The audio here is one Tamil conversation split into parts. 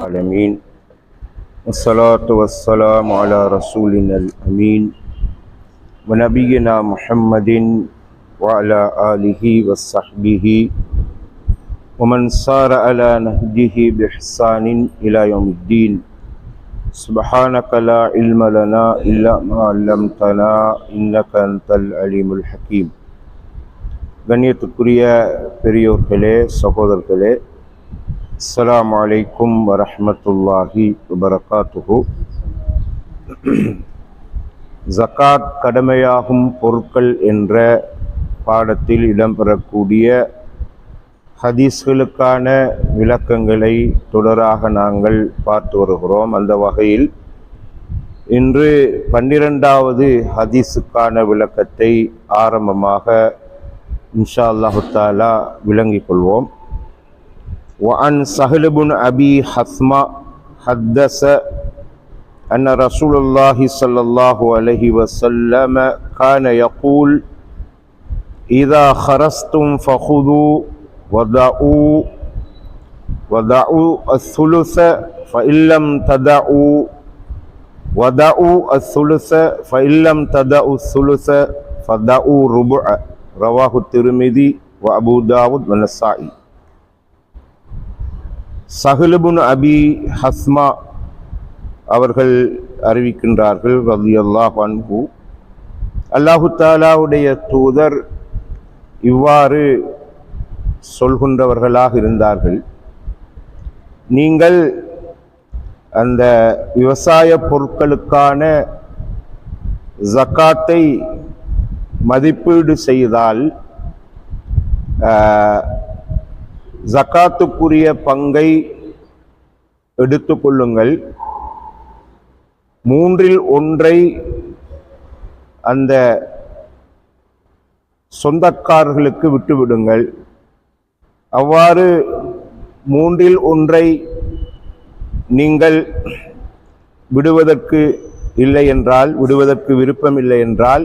العالمين والصلاة والسلام على رسولنا الأمين ونبينا محمد وعلى آله وصحبه ومن سار على نهجه بإحسان إلى يوم الدين سبحانك لا علم لنا إلا ما علمتنا إنك أنت العليم الحكيم கண்ணியத்துக்குரிய பெரியோர்களே சகோதரர்களே السلام عليكم ورحمة الله وبركاته. ஜகாத் கடமையாகும் பொருட்கள் என்ற பாடத்தில் இடம்பெறக்கூடிய ஹதீஸ்களுக்கான விளக்கங்களை தொடராக நாங்கள் பார்த்து வருகிறோம். அந்த வகையில் இன்று பன்னிரெண்டாவது ஹதீஸுக்கான விளக்கத்தை ஆரம்பமாக இன்ஷா அல்லாஹு தாலா விளங்கிக் கொள்வோம். وعن سهل بن أبي حثمة حدث أن رسول الله صلى الله عليه وسلم كان يقول إذا خرجتم فخذوا ودعوا ودعوا الثلث فإن لم تدعوا ودعوا الثلث فإن لم تدعوا الثلث فدعوا ربع. رواه الترمذي وأبو داود والنسائي. சஹலுபுன் அபி ஹஸ்மா அவர்கள் அறிவிக்கின்றார்கள் ரதி அல்லாஹ் அன்ஹு. அல்லாஹு தாலாவுடைய தூதர் இவ்வாறு சொல்கின்றவர்களாக இருந்தார்கள். நீங்கள் அந்த விவசாய பொருட்களுக்கான ஜக்காத்தை மதிப்பீடு செய்தால் ஜக்காத்துக்குரிய பங்கை எடுத்துக்கொள்ளுங்கள். மூன்றில் ஒன்றை அந்த சொந்தக்காரர்களுக்கு விட்டுவிடுங்கள். அவ்வாறு மூன்றில் ஒன்றை நீங்கள் விடுவதற்கு இல்லை என்றால் விடுவதற்கு விருப்பம் இல்லை என்றால்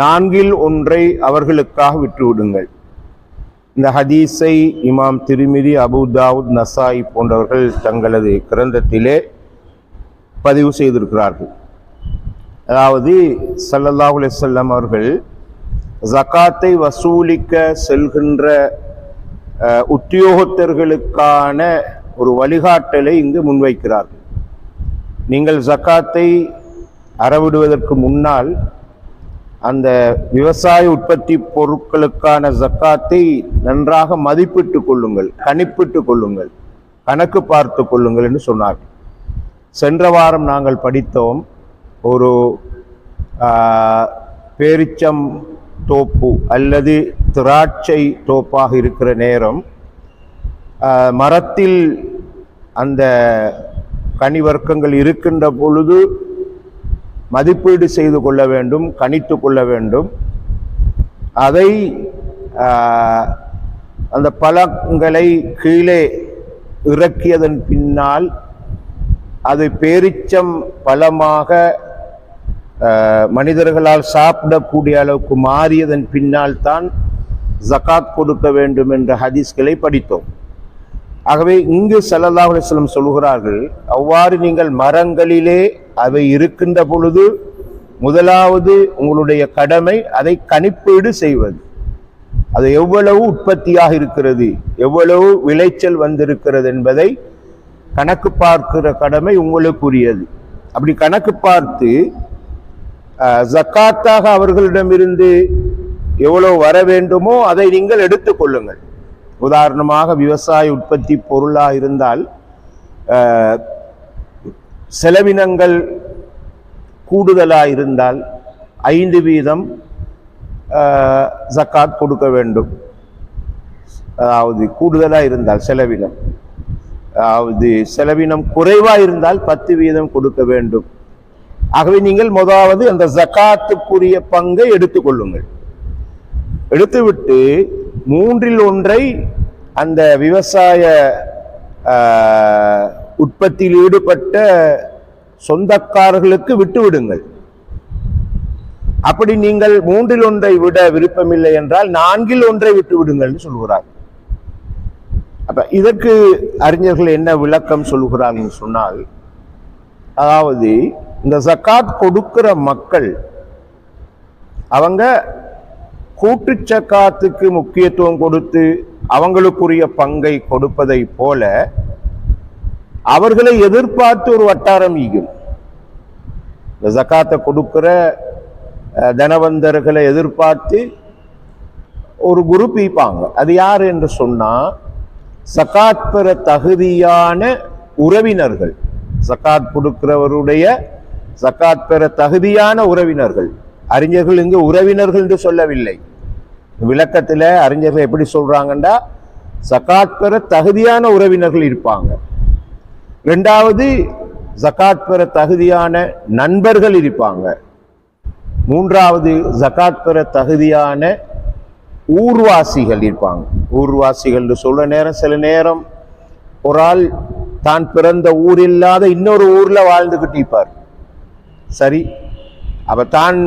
நான்கில் ஒன்றை அவர்களுக்காக விட்டுவிடுங்கள். இந்த ஹதீஸை இமாம் திருமிரி அபு தாவுத் நசாய் போன்றவர்கள் தங்களது கிரந்தத்திலே பதிவு செய்திருக்கிறார்கள். அதாவது சல்லல்லாஹ் அலையம் அவர்கள் ஜக்காத்தை வசூலிக்க செல்கின்ற உத்தியோகத்தர்களுக்கான ஒரு வழிகாட்டலை இங்கு முன்வைக்கிறார்கள். நீங்கள் ஜக்காத்தை அறவிடுவதற்கு முன்னால் அந்த விவசாய உற்பத்தி பொருட்களுக்கான ஜக்காத்தை நன்றாக மதிப்பிட்டு கொள்ளுங்கள் கணிப்பிட்டு கொள்ளுங்கள் கணக்கு பார்த்து கொள்ளுங்கள் என்று சொன்னார் சென்ற வாரம் நாங்கள் படித்தோம் ஒரு பேரிச்சம் தோப்பு அல்லது திராட்சை தோப்பாக இருக்கிற நேரம் மரத்தில் அந்த கனிவர்க்கங்கள் இருக்கின்ற பொழுது மதிப்பீடு செய்து கொள்ள வேண்டும் கணித்து கொள்ள வேண்டும். அதை அந்த பழங்களை கீழே இறக்கியதன் பின்னால் அது பேரிச்சம் பழமாக மனிதர்களால் சாப்பிடக்கூடிய அளவுக்கு மாறியதன் பின்னால் தான் ஜக்காத் கொடுக்க வேண்டும் என்ற ஹதீஸ்களை படித்தோம். ஆகவே இங்கு சல்லல்லாஹ் அலிஸ்லம் சொல்கிறார்கள் அவ்வாறு நீங்கள் மரங்களிலே அவை இருக்கின்ற பொழுது முதலாவது உங்களுடைய கடமை அதை கணிப்பீடு செய்வது. அது எவ்வளவு உற்பத்தியாக இருக்கிறது எவ்வளவு விளைச்சல் வந்திருக்கிறது என்பதை கணக்கு பார்க்கிற கடமை உங்களுக்குரியது. அப்படி கணக்கு பார்த்து ஜக்காத்தாக அவர்களிடமிருந்து எவ்வளவு வர வேண்டுமோ அதை நீங்கள் எடுத்துக்கொள்ளுங்கள் உதாரணமாக விவசாய உற்பத்தி பொருளாக இருந்தால் செலவினங்கள் கூடுதலாக இருந்தால் ஐந்து வீதம் ஜக்காத் கொடுக்க வேண்டும். அதாவது கூடுதலாக இருந்தால் செலவினம். அதாவது செலவினம் குறைவாக இருந்தால் பத்து வீதம் கொடுக்க வேண்டும். ஆகவே நீங்கள் முதலாவது அந்த ஜக்காத்துக்குரிய பங்கை எடுத்துக்கொள்ளுங்கள். எடுத்துவிட்டு மூன்றில் ஒன்றை அந்த விவசாய உற்பத்தியில் ஈடுபட்ட சொந்தக்காரர்களுக்கு விட்டு விடுங்கள். அப்படி நீங்கள் மூன்றில் ஒன்றை விட விருப்பமில்லை என்றால் நான்கில் ஒன்றை விட்டு விடுங்கள் சொல்கிறார் அப்ப இதற்கு அறிஞர்கள் என்ன விளக்கம் சொல்கிறார்கள் சொன்னால் அதாவது இந்த சக்காத் கொடுக்கிற மக்கள் அவங்க கூட்டு சக்காத்துக்கு முக்கியத்துவம் கொடுத்து அவங்களுக்குரிய பங்கை கொடுப்பதை போல அவர்களை எதிர்பார்த்து ஒரு வட்டாரம் ஈகும். இந்த ஜக்காத்தை கொடுக்கிற தனவந்தர்களை எதிர்பார்த்து ஒரு குரூப் ஈப்பாங்க அது யார் என்று சொன்னால் சக்காத் பெற தகுதியான உறவினர்கள். சக்காத் கொடுக்கிறவருடைய சக்காத் பெற தகுதியான உறவினர்கள். அறிஞர்கள் இங்கு உறவினர்கள் என்று சொல்லவில்லை. விளக்கத்தில் அறிஞர்கள் எப்படி சொல்கிறாங்கன்னா ஜக்காத் பெற தகுதியான உறவினர்கள் இருப்பாங்க. ரெண்டாவது ஜக்காத் பெற தகுதியான நண்பர்கள் இருப்பாங்க. மூன்றாவது ஜக்காத் பெற தகுதியான ஊர்வாசிகள் இருப்பாங்க. ஊர்வாசிகள்னு சொல்ல நேரம் சில நேரம் ஒரு ஆள் தான் பிறந்த ஊர் இல்லாத இன்னொரு ஊரில் வாழ்ந்துக்கிட்டு இருப்பார். சரி அப்போ தான்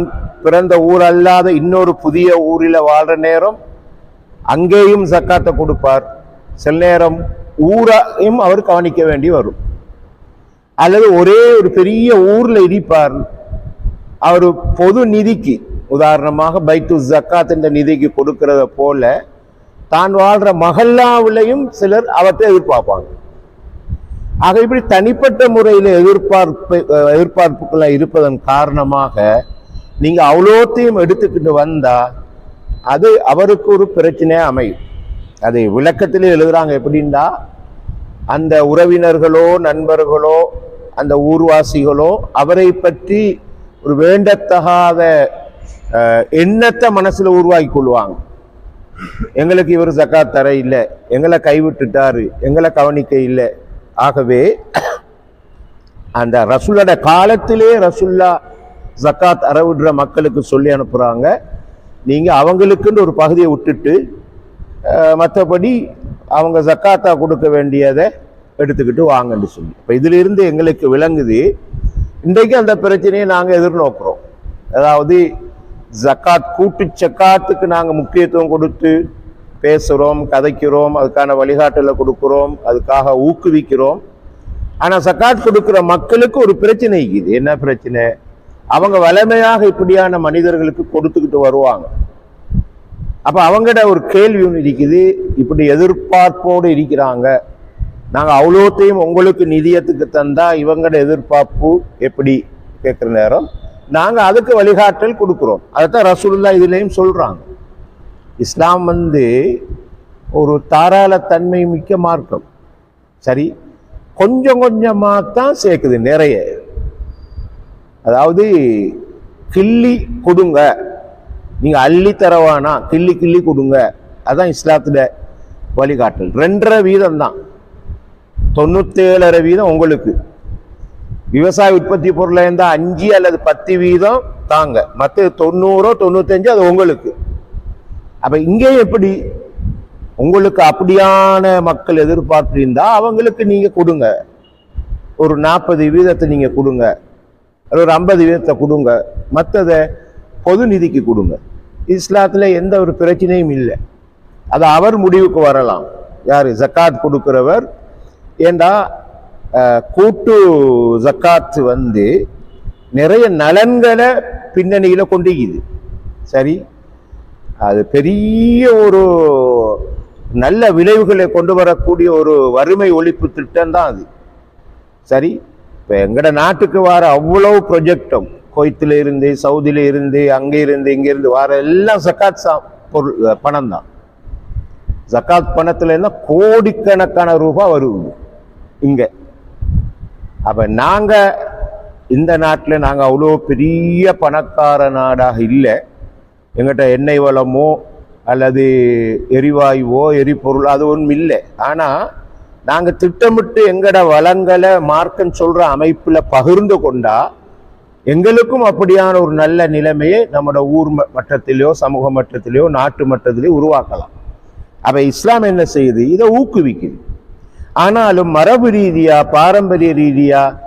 பிறந்த ஊர் அல்லாத இன்னொரு புதிய ஊரில் வாழ்ற நேரம் அங்கேயும் ஜக்காத்தை கொடுப்பார். சில நேரம் ஊரையும் அவர் கவனிக்க வேண்டி வரும். அல்லது ஒரே ஒரு பெரிய ஊர்ல இடிப்பார். அவர் பொது நிதிக்கு உதாரணமாக பைத்து ஜக்காத் என்ற நிதிக்கு கொடுக்கிறத போல தான் வாழ்ற மகல்லாவிலையும் சிலர் அவற்றை எதிர்பார்ப்பாங்க. ஆக இப்படி தனிப்பட்ட முறையில் எதிர்பார்ப்பு அஹ், இருப்பதன் காரணமாக நீங்கள் அவ்வளோத்தையும் எடுத்துக்கிட்டு வந்தால் அது அவருக்கு ஒரு பிரச்சனையா அமையும். அதை விளக்கத்திலே எழுதுகிறாங்க எப்படின்னா அந்த உறவினர்களோ நண்பர்களோ அந்த ஊர்வாசிகளோ அவரை பற்றி ஒரு வேண்டத்தகாத எண்ணத்தை மனசில் உருவாக்கி கொள்வாங்க. எங்களுக்கு இவர் ஜக்காத் தர இல்லை எங்களை கைவிட்டுட்டாரு எங்களை கவனிக்க இல்லை. ஆகவே அந்த ரசுல்லோட காலத்திலே ரசுல்லா ஜக்காத் அறவிடுற மக்களுக்கு சொல்லி அனுப்புகிறாங்க நீங்கள் அவங்களுக்குன்னு ஒரு பகுதியை விட்டுட்டு மற்றபடி அவங்க ஜக்காத்தா கொடுக்க வேண்டியதை எடுத்துக்கிட்டு வாங்கன்னு சொல்லி. இப்போ இதிலிருந்து எங்களுக்கு விளங்குது இன்றைக்கு அந்த பிரச்சனையை நாங்கள் எதிர்நோக்குறோம். அதாவது ஜக்காத் கூட்டு சக்காத்துக்கு நாங்கள் முக்கியத்துவம் கொடுத்து பேசுகிறோம் கதைக்கிறோம் அதுக்கான வழிகாட்டலை கொடுக்குறோம் அதுக்காக ஊக்குவிக்கிறோம். ஆனால் சக்காத் கொடுக்குற மக்களுக்கு ஒரு பிரச்சனை இருக்குது. என்ன பிரச்சனை? அவங்க வலிமையாக இப்படியான மனிதர்களுக்கு கொடுத்துக்கிட்டு வருவாங்க. அப்ப அவங்கட ஒரு கேள்வி ஒன்று இருக்குது. இப்படி எதிர்பார்ப்போடு இருக்கிறாங்க. நாங்கள் அவ்வளோத்தையும் உங்களுக்கு நிதியத்துக்கு தந்தா இவங்கட எதிர்பார்ப்பு எப்படி? கேட்குற நேரம். நாங்கள் அதுக்கு வழிகாட்டல் கொடுக்குறோம். அதைத்தான் ரசூலுல்லா இதுலேயும் சொல்கிறாங்க இஸ்லாம் வந்து ஒரு தாராளத்தன்மை மிக்க மார்க்கம். சரி கொஞ்சம் கொஞ்சமாக தான் சேர்க்குது நிறைய. அதாவது கிள்ளி கொடுங்க. நீங்கள் அள்ளி தரவானா கிள்ளி கிள்ளி கொடுங்க. அதான் இஸ்லாத்தில் வழிகாட்டல். ரெண்டரை வீதம் தான். தொண்ணூத்தேழரை வீதம் உங்களுக்கு. விவசாய உற்பத்தி பொருளை இருந்தால் அஞ்சு அல்லது பத்து வீதம் தாங்க. மற்ற தொண்ணூறோ தொண்ணூத்தஞ்சு அது உங்களுக்கு. அப்போ இங்கே எப்படி? உங்களுக்கு அப்படியான மக்கள் எதிர்பார்ப்பு இருந்தால் அவங்களுக்கு நீங்கள் கொடுங்க. ஒரு நாற்பது வீதத்தை நீங்கள் கொடுங்க. ஒரு ஐம்பது வீதத்தை கொடுங்க. மற்றதை பொது நிதிக்கு கொடுங்க. இஸ்லாத்தில் எந்த ஒரு பிரச்சனையும் இல்லை. அது அவர் முடிவுக்கு வரலாம். யார்? ஜக்காத் கொடுக்குறவர். ஏண்டா கூட்டு ஜக்காத் வந்து நிறைய நலன்களை பின்னணியில் கொண்டிருக்குது சரி? அது பெரிய ஒரு நல்ல விளைவுகளை கொண்டு வரக்கூடிய ஒரு வறுமை ஒழிப்பு திட்டம் தான் அது. சரி? இப்போ எங்கட நாட்டுக்கு வர அவ்வளோ ப்ரொஜெக்டும் கொய்த்தில் இருந்து சவுதியில இருந்து அங்கே இருந்து இங்கேருந்து வர எல்லாம் ஜக்காத் சா பொருள் பணம் தான். ஜக்காத் பணத்தில் இருந்தால் கோடிக்கணக்கான ரூபாய் வருது. இங்கே. அப்போ நாங்கள் இந்த நாட்டில் நாங்கள் அவ்வளோ பெரிய பணக்கார நாடாக இல்லை. எங்கிட்ட எண்ணெய் வளமோ அல்லது எரிவாயுவோ எரிபொருள் அது ஒன்றும் இல்லை. ஆனால் நாங்கள் திட்டமிட்டு எங்கட வளங்களை மார்க்கம் சொல்கிற அமைப்பில் பகிர்ந்து கொண்டா எங்களுக்கும் அப்படியான ஒரு நல்ல நிலைமையை நம்மளோட ஊர் ம- மட்டத்திலேயோ சமூக மட்டத்திலேயோ நாட்டு மட்டத்திலேயோ உருவாக்கலாம். அவை இஸ்லாம் என்ன செய்யுது? இதை ஊக்குவிக்குது. ஆனாலும் மரபு ரீதியாக பாரம்பரிய ரீதியாக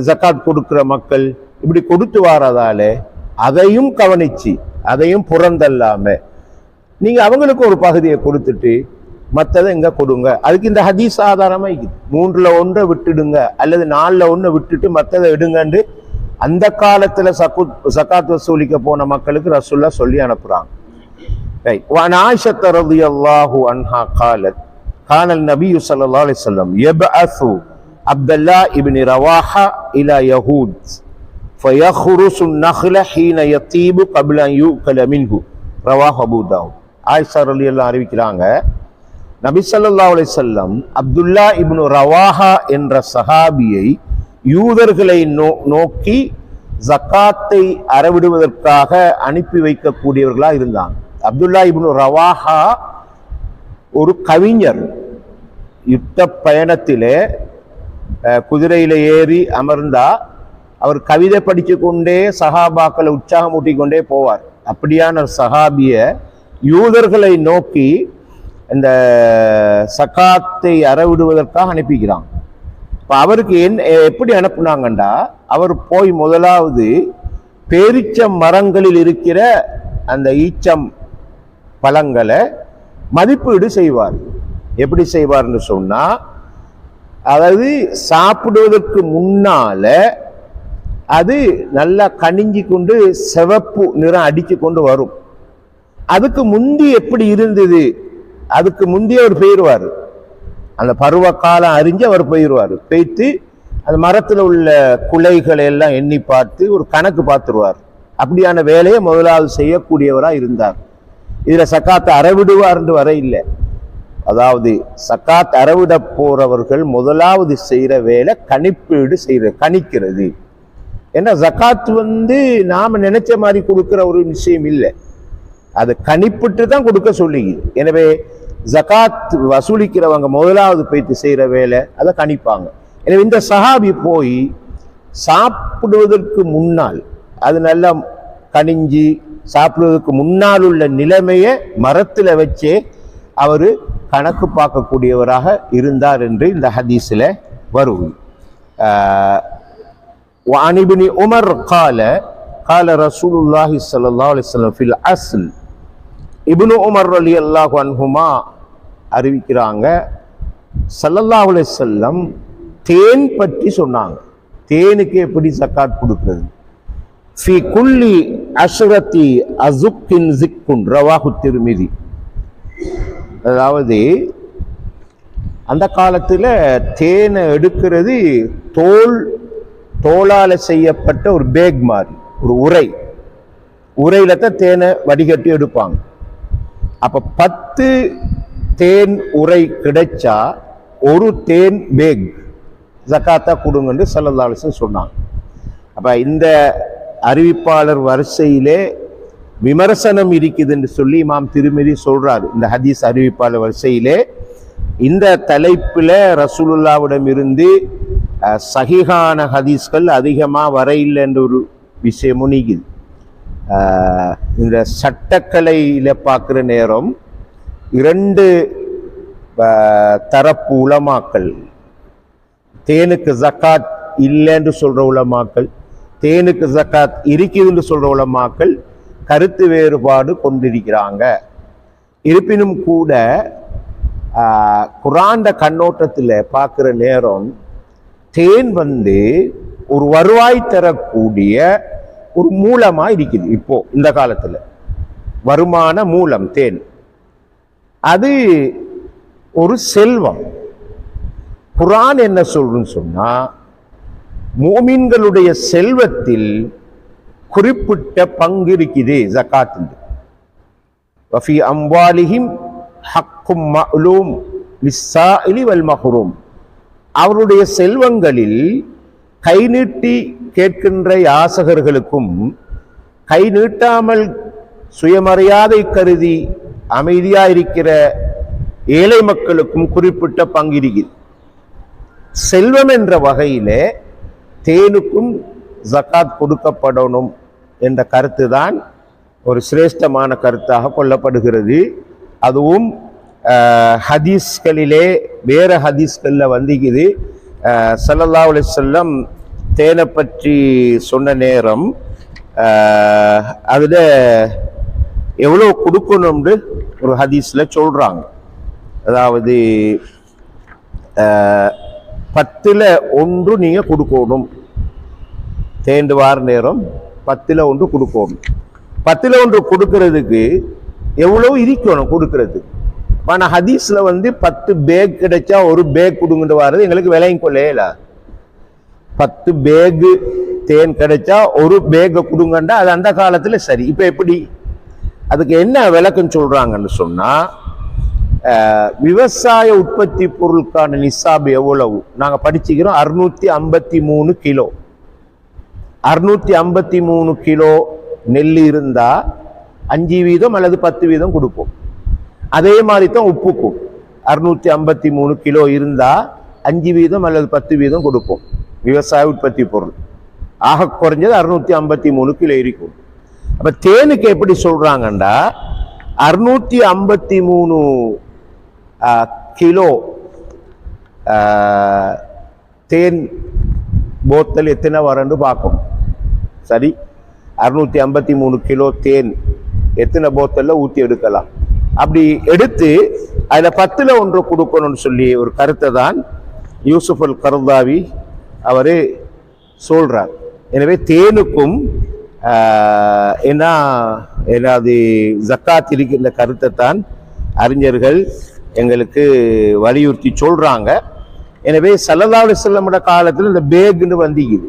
ஜக்காத் கொடுக்குற மக்கள் இப்படி கொடுத்து வாரதால அதையும் கவனிச்சு அதையும் புறந்தல்லாமல் நீங்கள் அவங்களுக்கு ஒரு பகுதியை கொடுத்துட்டு மற்றதை இங்க கொடுங்க அதுக்கு இந்த ஹதீஸ் ஆதாரமா இருக்குது மூன்றுல ஒன்றை விட்டுடுங்க அல்லது நாலுல ஒன்றை விட்டுட்டு மற்றதை எடுங்கன்னு அந்த காலத்துல சக்கு சக்காத் வசூலிக்க போன மக்களுக்கு ரசூல்லா சொல்லி அனுப்புறாங்க Right. وعن عائشة رضي الله عنها قالت كان النبي صلى الله عليه وسلم يبعث عبد الله بن رواحة إلى يهود فيخرس النخل حين يطيب قبل أن يؤكل منه رواه أبو داود ஆயிஷா ரலி எல்லாம் அறிவிக்கிறாங்க நபி ஸல்லல்லாஹு அலைஹி அப்துல்லா இப்னு ரவாஹா என்ற சஹாபியை யூதர்களை நோ நோக்கி ஜக்காத்தை அறவிடுவதற்காக அனுப்பி வைக்கக்கூடியவர்களாக இருந்தாங்க. அப்துல்லா இப்னு ரவாஹா ஒரு கவிஞர். யுத்த பயணத்திலே குதிரையில் ஏறி அமர்ந்தா அவர் கவிதை படித்து கொண்டே சஹாபாக்களை உற்சாகம் கொண்டே போவார். அப்படியான சஹாபிய யூதர்களை நோக்கி இந்த சக்காத்தை அறவிடுவதற்காக அனுப்பிக்கிறான் இப்போ அவருக்கு என்ன எப்படி அனுப்புனாங்கண்டா? அவர் போய் முதலாவது பேரிச்ச மரங்களில் இருக்கிற அந்த ஈச்சம் பழங்களை மதிப்பீடு செய்வார். எப்படி செய்வார்னு சொன்னால் அதாவது சாப்பிடுவதற்கு முன்னால அது நல்லா கனிஞ்சி கொண்டு சிவப்பு நிறம் அடித்து கொண்டு வரும். அதுக்கு முந்தி எப்படி இருந்தது? அதுக்கு முந்தைய அவர் போயிடுவார் அந்த பருவ காலம் அறிஞ்சு அவர் போயிடுவார் போயிட்டு அந்த மரத்தில் உள்ள குலைகளை எல்லாம் எண்ணி பார்த்து ஒரு கணக்கு பார்த்துருவார். அப்படியான வேலையை முதலாவது செய்யக்கூடியவராக இருந்தார். இதில் சக்காத்தை அறவிடுவார்னு வர இல்லை. அதாவது சக்காத் அறவிட போறவர்கள் முதலாவது செய்கிற வேலை கணிப்பீடு செய்கிற கணிக்கிறது. ஏன்னா ஜக்காத் வந்து நாம் நினைச்ச மாதிரி கொடுக்குற ஒரு விஷயம் இல்லை. அது கணிப்பிட்டு தான் கொடுக்க சொல்லுது எனவே ஜகாத் வசூலிக்கிறவங்க முதலாவது போயிட்டு செய்கிற வேலை அதை கணிப்பாங்க. எனவே இந்த சஹாபி போய் சாப்பிடுவதற்கு முன்னால் அது நல்லா கனிஞ்சு சாப்பிடுவதற்கு முன்னால் உள்ள நிலைமையை மரத்தில் வச்சே அவர் கணக்கு பார்க்கக்கூடியவராக இருந்தார் என்று இந்த ஹதீஸில் வருவோம் அனிபினி உமர் கால கால ரசூலுல்லாஹி சல்லா அலிஸ்லாம் ஃபில் அஸ்ல் இபுனு உமர் அலி அல்லாஹு அன்ஹுமா அறிவிக்கிறாங்க. சல்லல்லாஹுலே செல்லம் தேன் பற்றி சொன்னாங்க. தேனுக்கு எப்படி சக்காத் கொடுக்கிறது? ஃபி குல்லி அஷ்ரத்தி அசுக்கின் ஜிக்குன் ரவாஹு திருமிதி. அதாவது அந்த காலத்தில் தேனை எடுக்கிறது தோல் தோளால் செய்யப்பட்ட ஒரு பேக் மாதிரி ஒரு உரை உரையில தான் தேனை வடிகட்டி எடுப்பாங்க. அப்போ பத்து தேன் உரை கிடைச்சா ஒரு தேன் பேக் ஜக்காத்தா கொடுங்கன்னு சல்லல்லா சொன்னாங்க. அப்போ இந்த அறிவிப்பாளர் வரிசையிலே விமர்சனம் இருக்குதுன்னு சொல்லி இமாம் திருமதி சொல்கிறாரு இந்த ஹதீஸ் அறிவிப்பாளர் வரிசையிலே இந்த தலைப்பில் ரசூலுல்லாவிடம் இருந்து சகிகான ஹதீஸ்கள் அதிகமாக வரையில் என்ற ஒரு விஷயமும் நீக்குது. இந்த சட்டக்கலையில் பார்க்குற நேரம் இரண்டு தரப்பு உலமாக்கள் தேனுக்கு ஜக்காத் இல்லைன்னு சொல்கிற உலமாக்கள் தேனுக்கு ஜக்காத் இருக்குதுன்னு சொல்கிற உலமாக்கள் கருத்து வேறுபாடு கொண்டிருக்கிறாங்க. இருப்பினும் கூட குராண்ட கண்ணோட்டத்தில் பார்க்குற நேரம் தேன் வந்து ஒரு வருவாய் தரக்கூடிய ஒரு மூலமா இருக்குது இப்போ இந்த காலத்துல. வருமான மூலம் தேன். அது ஒரு செல்வம். குரான் என்ன சொல்றன்னு சொன்னா மோமீன்களுடைய செல்வத்தில் குறிப்பிட்ட பங்கு இருக்குது ஜக்காத்து வஃபி அம்பாலிஹிம் ஹக்கும் மஅலூம் லிஸ்ஸாயிலி வல் மஹ்ரூம். அவருடைய செல்வங்களில் கை நீட்டி கேட்கின்ற யாசகர்களுக்கும் கை நீட்டாமல் சுயமரியாதை கருதி அமைதியாயிருக்கிற ஏழை மக்களுக்கும் குறிப்பிட்ட பங்கிருக்கிறது செல்வம் என்ற வகையிலே தேனுக்கும் ஜக்காத் கொடுக்கப்படணும் என்ற கருத்து தான் ஒரு சிரேஷ்டமான கருத்தாக கொள்ளப்படுகிறது. அதுவும் ஹதீஸ்களிலே வேறு ஹதீஸ்களில் வந்திக்குது. சல்லல்லா செல்லம் தேனை பற்றி சொன்ன நேரம் அதில் எவ்வளோ கொடுக்கணும்னு ஒரு ஹதீஸில் சொல்கிறாங்க அதாவது பத்தில் ஒன்று நீங்கள் கொடுக்கணும். தேண்டு வார நேரம் பத்தில் ஒன்று கொடுக்கணும். பத்தில் ஒன்று கொடுக்கறதுக்கு எவ்வளோ இருக்கணும் கொடுக்கறதுக்கு? ஆனால் ஹதீஸில் வந்து பத்து பேக் கிடைச்சா ஒரு பேக் கொடுங்கிட்டு வர்றது எங்களுக்கு விலையும் கொள்ளையில. பத்து பேகு தேன் கிடைச்சா ஒரு பேக்கை கொடுங்கண்டா அது அந்த காலத்தில் சரி. இப்போ எப்படி? அதுக்கு என்ன விளக்கம் சொல்கிறாங்கன்னு சொன்னால் விவசாய உற்பத்தி பொருளுக்கான நிசாப் எவ்வளவு? நாங்கள் படிச்சுக்கிறோம் அறுநூற்றி ஐம்பத்தி மூணு கிலோ. அறுநூற்றி ஐம்பத்தி மூணு கிலோ நெல் இருந்தால் அஞ்சு வீதம் அல்லது பத்து வீதம் கொடுப்போம். அதே மாதிரி தான் உப்புக்கும். அறுநூற்றி ஐம்பத்தி மூணு கிலோ இருந்தால் அஞ்சு வீதம் அல்லது பத்து வீதம் கொடுப்போம். விவசாய உற்பத்தி பொருள். ஆக குறைஞ்சது அறுநூத்தி ஐம்பத்தி மூணு கிலோ இருக்கும். அப்ப தேனுக்கு எப்படி சொல்றாங்கண்டா அறுநூத்தி ஐம்பத்தி மூணு கிலோ தேன் போத்தல் எத்தனை வரன்னு பார்க்கணும் சரி? அறுநூத்தி ஐம்பத்தி மூணு கிலோ தேன் எத்தனை போத்தல்ல ஊற்றி எடுக்கலாம். அப்படி எடுத்து அதில் பத்தில் ஒன்று கொடுக்கணும்னு சொல்லி ஒரு கருத்தை தான் யூசுப் அல் கருந்தாவி அவர் சொல்கிறார் எனவே தேனுக்கும் ஏன்னா என்ன அது ஜக்காத் இருக்கின்ற கருத்தை தான் அறிஞர்கள் எங்களுக்கு வலியுறுத்தி சொல்கிறாங்க எனவே சல்லல்லாஹு செல்லமிட காலத்தில் இந்த பேகுன்னு வந்திக்குது.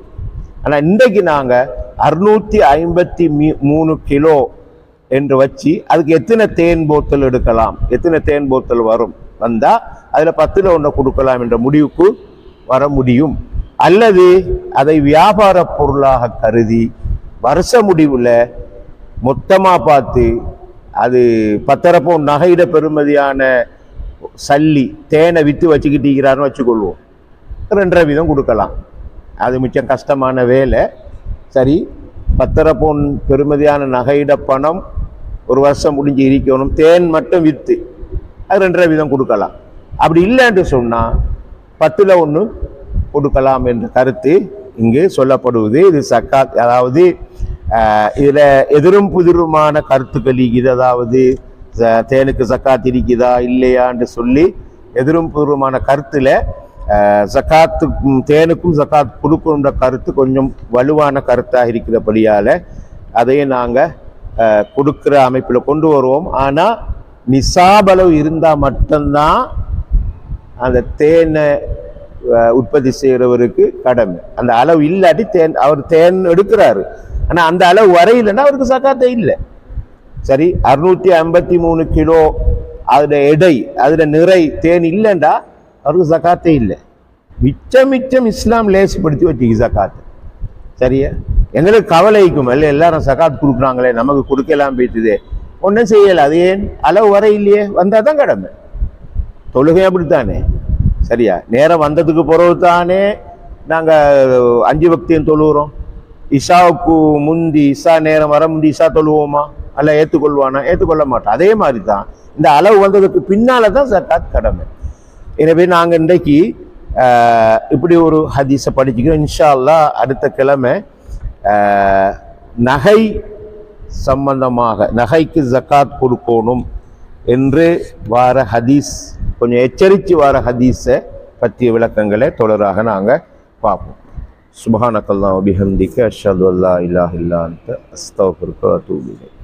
ஆனால் இன்றைக்கு நாங்கள் அறுநூற்றி ஐம்பத்தி மூணு கிலோ என்று வச்சு அதுக்கு எத்தனை தேன் போத்தல் எடுக்கலாம்? எத்தனை தேன் போத்தல் வரும்? வந்தால் அதில் பத்தில் ஒன்றை கொடுக்கலாம் என்ற முடிவுக்கு வர முடியும். அல்லது அதை வியாபார பொருளாக கருதி வருஷ முடிவில் மொத்தமாக பார்த்து அது பத்தரப்போ நகையிட பெறுமதியான சல்லி தேனை விற்று வச்சுக்கிட்டீங்கிறாருன்னு வச்சுக்கொள்வோம். ரெண்டரை வீதம் கொடுக்கலாம். அது மிச்சம் கஷ்டமான வேலை. சரி பத்தரை பவுன் பெருமதியான நகையிட பணம் ஒரு வருஷம் முடிஞ்சு இருக்கணும் தேன் மட்டும் விற்று அது ரெண்டரை வீதம் கொடுக்கலாம். அப்படி இல்லைன்னு சொன்னால் பத்தில் ஒன்று கொடுக்கலாம் என்ற கருத்து இங்கு சொல்லப்படுவது. இது சக்காத் அதாவது இதில் எதிரும் புதிருமான கருத்துக்கள் இருக்குது அதாவது ச- தேனுக்கு சக்காத் இருக்குதா இல்லையான்னு சொல்லி எதிரும் புதிருமான கருத்தில் ஜக்காத்து தேனுக்கும் சக்காத் கொடுக்கணுன்ற கருத்து கொஞ்சம் வலுவான கருத்தாக இருக்கிறபடியால் அதையும் நாங்கள் கொடுக்குற அமைப்பில் கொண்டு வருவோம். ஆனால் நிசாபளவு இருந்தால் மட்டும்தான் அந்த தேனை உற்பத்தி செய்கிறவருக்கு கடமை. அந்த அளவு இல்லாட்டி தேன் அவர் தேன் எடுக்கிறாரு. ஆனால் அந்த அளவு வரையில்லைன்னா அவருக்கு சக்காத்தே இல்லை. சரி அறுநூற்றி ஐம்பத்தி மூணு கிலோ அதில் எடை அதில் நிறை தேன் இல்லைண்டா அவருக்கு சக்காத்தே இல்லை. மிச்சம் மிச்சம் இஸ்லாம் லேசுப்படுத்தி வச்சுக்கு சக்காத்து. சரியா? எங்களுக்கு கவலைக்கும் இல்லை எல்லாரும் சக்காத் கொடுக்குறாங்களே நமக்கு கொடுக்கலாம் போயிட்டுது ஒன்றும் செய்யலை. அது ஏன்? அளவு வர இல்லையே. வந்தால் தான் கடமை. தொழுகை அப்படித்தானே? சரியா? நேரம் வந்ததுக்கு பிறகு தானே நாங்கள் அஞ்சு பக்தியும் தொழுகிறோம் இஷாவுக்கு முந்தி இஷா நேரம் வர முந்தி இஷா தொழுவோமா? அல்ல ஏற்றுக்கொள்வானா ஏற்றுக்கொள்ள மாட்டோம். அதே மாதிரி தான் இந்த அளவு வந்ததுக்கு பின்னால் தான் சக்காத் கடமை. எனவே நாங்கள் இன்றைக்கு இப்படி ஒரு ஹதீஸை படிச்சுக்கிறோம். இன்ஷா அல்லாஹ் அடுத்த கிழமை நகை சம்பந்தமாக நகைக்கு ஜக்காத் கொடுக்கணும் என்று வார ஹதீஸ் கொஞ்சம் எச்சரித்து வார ஹதீஸை பற்றிய விளக்கங்களை தொடராக நாங்கள் பார்ப்போம். சுபஹானக்கல்லாம் அபிஹந்திக்கு அஷது அல்லா இல்லாஹில்லான்ட்டு இல்லா அன்த